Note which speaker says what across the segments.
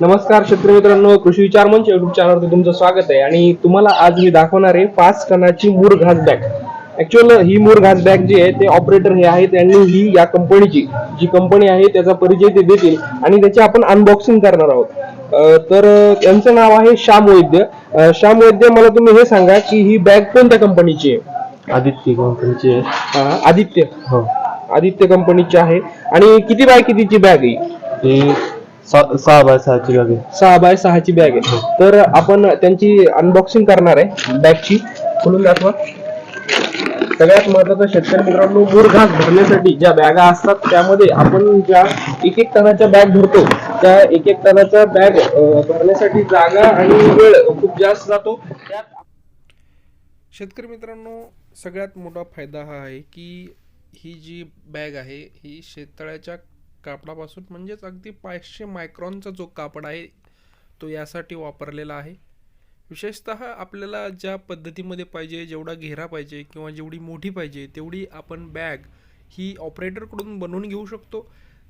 Speaker 1: नमस्कार शेतकरी मित्रांनो कृषी विचार मंच युट्यूब चॅनलवरती तुमचं स्वागत आहे. आणि तुम्हाला आज मी दाखवणार आहे पाच टनाची मूर घास बॅग. ऍक्च्युअल ही मूर घास बॅग जी आहे ते ऑपरेटर हे आहेत त्यांनी ही या कंपनीची जी कंपनी आहे त्याचा परिचय ते देतील आणि त्याची आपण अनबॉक्सिंग करणार आहोत. तर त्यांचं नाव आहे श्याम वैद्य. श्याम वैद्य मला तुम्ही हे सांगा की ही बॅग कोणत्या कंपनीची आहे?
Speaker 2: आदित्य कंपनीची आहे.
Speaker 1: आदित्य.
Speaker 2: हो.
Speaker 1: आदित्य कंपनीची आहे. आणि किती बाय कितीची बॅग आहे?
Speaker 2: सहा बाय सहाची बॅग आहे.
Speaker 1: सहा बाय सहाची बॅग आहे. तर आपण त्यांची अनबॉक्सिंग करणार आहे बॅगची. खोलून दाखवा. सगळ्यात महत्वाचं शेतकरी मित्रांनो मूर घास भरण्यासाठी ज्या बॅगा असतात त्यामध्ये आपण ज्या एक एक टनाच्या बॅग भरतो त्या एक एक टनाच्या बॅग भरण्यासाठी जागा आणि वेळ खूप जास्त जातो. त्यात शेतकरी मित्रांनो सगळ्यात मोठा फायदा हा आहे की ही जी बॅग आहे ही शेततळ्याच्या कापडापासून म्हणजेच अगदी पाचशे मायक्रॉनचा जो कापड आहे तो यासाठी वापरलेला आहे. विशेषत आपल्याला ज्या पद्धतीमध्ये पाहिजे जेवढा घेरा पाहिजे किंवा जेवढी मोठी पाहिजे तेवढी आपण बॅग ही ऑपरेटरकडून बनवून घेऊ शकतो.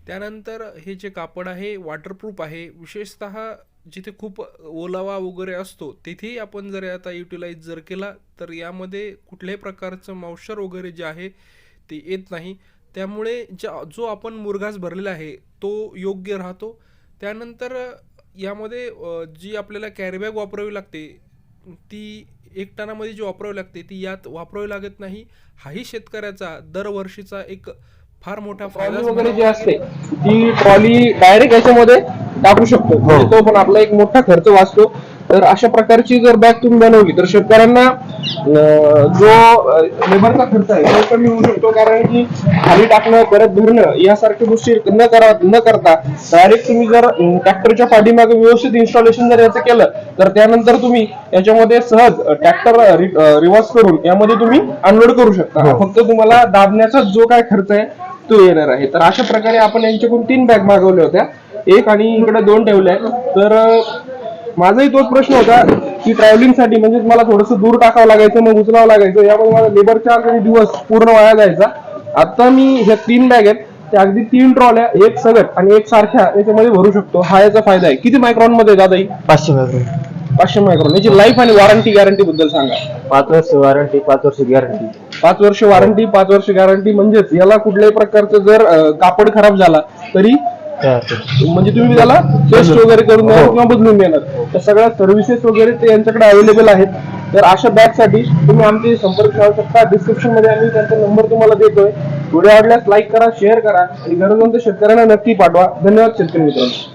Speaker 1: त्यानंतर हे जे कापड आहे वॉटरप्रूफ आहे. विशेषत जिथे खूप ओलावा वगैरे असतो तिथेही आपण जर आता युटिलाइज जर केला तर यामध्ये कुठल्याही प्रकारचं मॉश्चर वगैरे जे आहे ते येत नाही. त्यामुळे ज्या जो आपण मुरघास भरलेला आहे तो योग्य राहतो. त्यानंतर यामध्ये जी आपल्याला कॅरीबॅग वापरावी लागते ती एक टनामध्ये जी वापरावी लागते ती यात वापरावी लागत नाही. हाही शेतकऱ्याचा दरवर्षीचा एक फार मोठा फायदा वगैरे जी असते ती ट्रॉली डायरेक्ट याच्यामध्ये टाकू शकतो. म्हणजे तो पण आपला एक मोठा खर्च वाचतो. तर अशा प्रकारची जर बॅग तुम्ही बनवली तर शेतकऱ्यांना जो लेबरचा खर्च आहे तो कमी होऊ शकतो. कारण की खाली टाकणं परत भरणं यासारख्या गोष्टी न करा न करता डायरेक्ट तुम्ही जर ट्रॅक्टरच्या पाठीमागे व्यवस्थित इन्स्टॉलेशन जर याचं केलं तर त्यानंतर तुम्ही याच्यामध्ये सहज ट्रॅक्टर रिव्हर्स करून यामध्ये तुम्ही अनलोड करू शकता. फक्त तुम्हाला दाबण्याचा जो काय खर्च आहे तो येणार आहे. तर अशा प्रकारे आपण यांच्याकडून तीन बॅग मागवल्या होत्या. एक आणि इकडे दोन ठेवल्या तर माझाही तोच प्रश्न होता की ट्रॅव्हलिंगसाठी म्हणजे मला थोडस दूर टाकावं लागायचं मग उचलावं लागायचं. यामुळे माझा लेबर चार्ज आणि दिवस पूर्ण वाया जायचा. आता मी ह्या तीन बॅग आहेत त्या अगदी तीन ट्रॉल्या एक सगट आणि एक सारख्या याच्यामध्ये भरू शकतो. हा याचा फायदा आहे. किती मायक्रॉनमध्ये दादा ही
Speaker 2: पाचशे बॅग
Speaker 1: पाचशे मायक्रॉन याची लाईफ आणि वॉरंटी गॅरंटी बद्दल सांगा.
Speaker 2: पाच वर्ष वॉरंटी पाच वर्ष गॅरंटी
Speaker 1: पाच वर्ष वॉरंटी पाच वर्ष गॅरंटी म्हणजेच याला कुठल्याही प्रकारचं जर अं, कापड खराब झाला तरी म्हणजे तुम्ही त्याला टेस्ट वगैरे करून देणार किंवा बदलून देणार तर सगळ्या सर्व्हिसेस वगैरे ते यांच्याकडे अवेलेबल आहेत. तर अशा बॅगसाठी तुम्ही आमचे संपर्क साधू शकता. डिस्क्रिप्शनमध्ये आम्ही त्यांचा नंबर तुम्हाला देतोय. व्हिडिओ आवडल्यास लाईक करा शेअर करा आणि गरजवंत शेतकऱ्यांना नक्की पाठवा. धन्यवाद शेतकरी मित्रांनो.